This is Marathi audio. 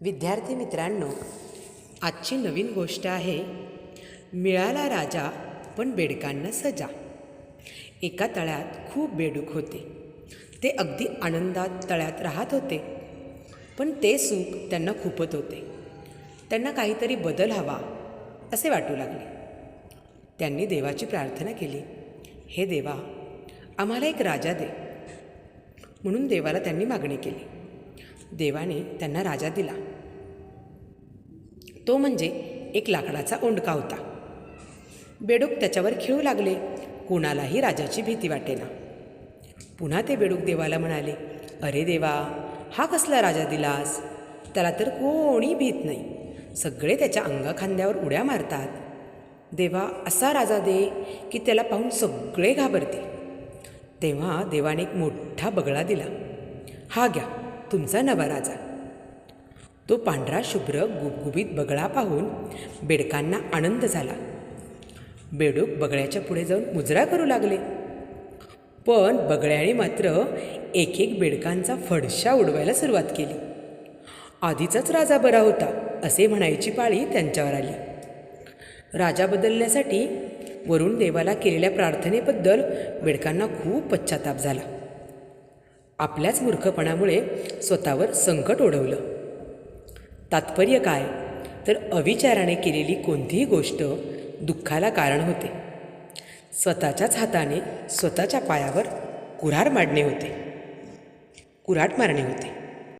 विद्यार्थी मित्रांनो आजची नवीन गोष्ट आहे मिळाला राजा पण बेडकांना सजा. एका तळ्यात खूप बेडूक होते. ते अगदी आनंदात तळ्यात राहत होते. पण ते सुख त्यांना खूपत होते. त्यांना काहीतरी बदल हवा असे वाटू लागले. त्यांनी देवाची प्रार्थना केली हे देवा आम्हाला एक राजा दे. म्हणून देवाला त्यांनी मागणी केली. देवाने त्यांना राजा दिला. तो म्हणजे एक लाकडाचा ओंडका होता. बेडूक त्याच्यावर खेळू लागले. कुणालाही राजाची भीती वाटेना. पुन्हा ते बेडूक देवाला म्हणाले अरे देवा हा कसला राजा दिलास? त्याला तर कोणी भीत नाही. सगळे त्याच्या अंगाखांद्यावर उड्या मारतात. देवा असा राजा दे की त्याला पाहून सगळे घाबरतील. तेव्हा देवाने एक मोठा बगळा दिला. हा घ्या तुमचा नवा राजा. तो पांढरा शुभ्र गुबगुबीत बगळा पाहून बेडकांना आनंद झाला. बेडूक बगळ्याच्या पुढे जाऊन मुजरा करू लागले. पण बगळ्याने मात्र एक एक बेडकांचा फडशा उडवायला सुरुवात केली. आधीचाच राजा बरा होता असे म्हणायची पाळी त्यांच्यावर आली. राजा बदलण्यासाठी वरुण देवाला केलेल्या प्रार्थनेबद्दल बेडकांना खूप पश्चाताप झाला. आपल्याच मूर्खपणामुळे स्वतःवर संकट ओढवलं. तात्पर्य काय? तर अविचाराने केलेली कोणतीही गोष्ट दुःखाला कारण होते. स्वतःच्याच हाताने स्वतःच्या पायावर कुऱ्हाड मारणे होते. कुऱ्हाड मारणे होते.